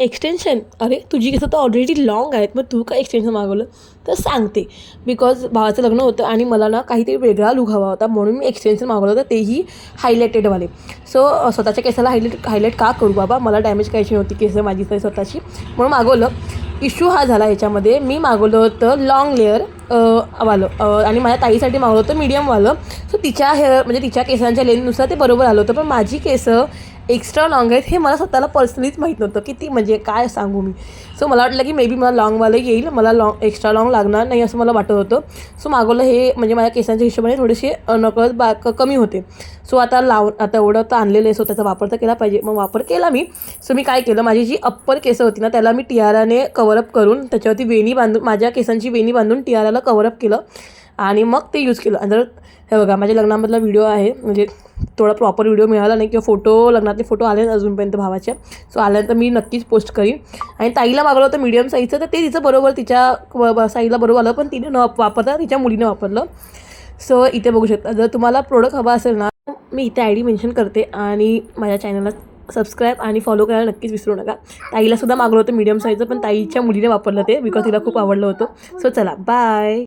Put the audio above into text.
Extension अरे तुझी केस तर ऑलरेडी लॉंग आहेत मग तू काय एक्सटेन्शन मागवलं? तर सांगते. बिकॉज भावाचं लग्न होतं आणि मला ना काहीतरी वेगळा लुक हवा होता म्हणून मी एक्सटेन्शन मागवलं होतं तेही हायलायटेडवाले सो स्वतःच्या केसाला हायलाईट हायलाईट का करू बाबा? मला डॅमेज करायची नव्हती केस माझी स्वतःची. म्हणून मागवलं. इश्यू हा झाला याच्यामध्ये. मी मागवलं होतं लाँग लेअर वालं आणि माझ्या ताईसाठी मागवलं होतं मीडियमवालं सो तिच्या हेअर म्हणजे तिच्या केसांच्या लेननुसार ते बरोबर आलं होतं. पण माझी केसं एक्स्ट्रा लॉंग आहेत हे मला स्वतःला पर्सनलीच माहीत नव्हतं. की ती म्हणजे काय सांगू मी? सो मला वाटलं की मे बी मला लॉंगवालं येईल. मला लॉंग एक्स्ट्रा लॉंग लागणार नाही असं मला वाटत होतं. सो मागवलं हे म्हणजे माझ्या केसांच्या हिशोबाने थोडेसे नकळत बा कमी होते. सो आता लाव आता एवढं तर आणलेलं आहे. सो त्याचा वापर तर केला पाहिजे. मग वापर केला मी. सो मी काय केलं? माझी जी अप्पर केसं होती ना त्याला मी टियाराने कवरअप करून त्याच्यावरती वेणी बांधून माझ्या केसांची वेणी बांधून टियाराला कवरअप केलं आणि मग ते यूज केलं. आणि जर हे बघा माझ्या लग्नामधला व्हिडिओ आहे म्हणजे थोडा प्रॉपर व्हिडिओ मिळाला नाही किंवा फोटो लग्नातले फोटो आले अजूनपर्यंत भावाच्या सो आल्यानंतर मी नक्कीच पोस्ट करीन. आणि ताईला मागवलं होतं मीडियम साईजचं तर ते तिचं बरोबर तिच्या साईजला बरोबर आलं पण तिने न वापरता तिच्या मुलीने वापरलं. सो इथे बघू शकता. जर तुम्हाला प्रोडक्ट हवा असेल ना मी इथे आय डी मेन्शन करते आणि माझ्या चॅनलला सबस्क्राईब आणि फॉलो करायला नक्कीच विसरू नका. ताईला सुद्धा मागवलं होतं मीडियम साईजचं पण ताईच्या मुलीने वापरलं ते बिकॉज तिला खूप आवडलं होतं. सो चला बाय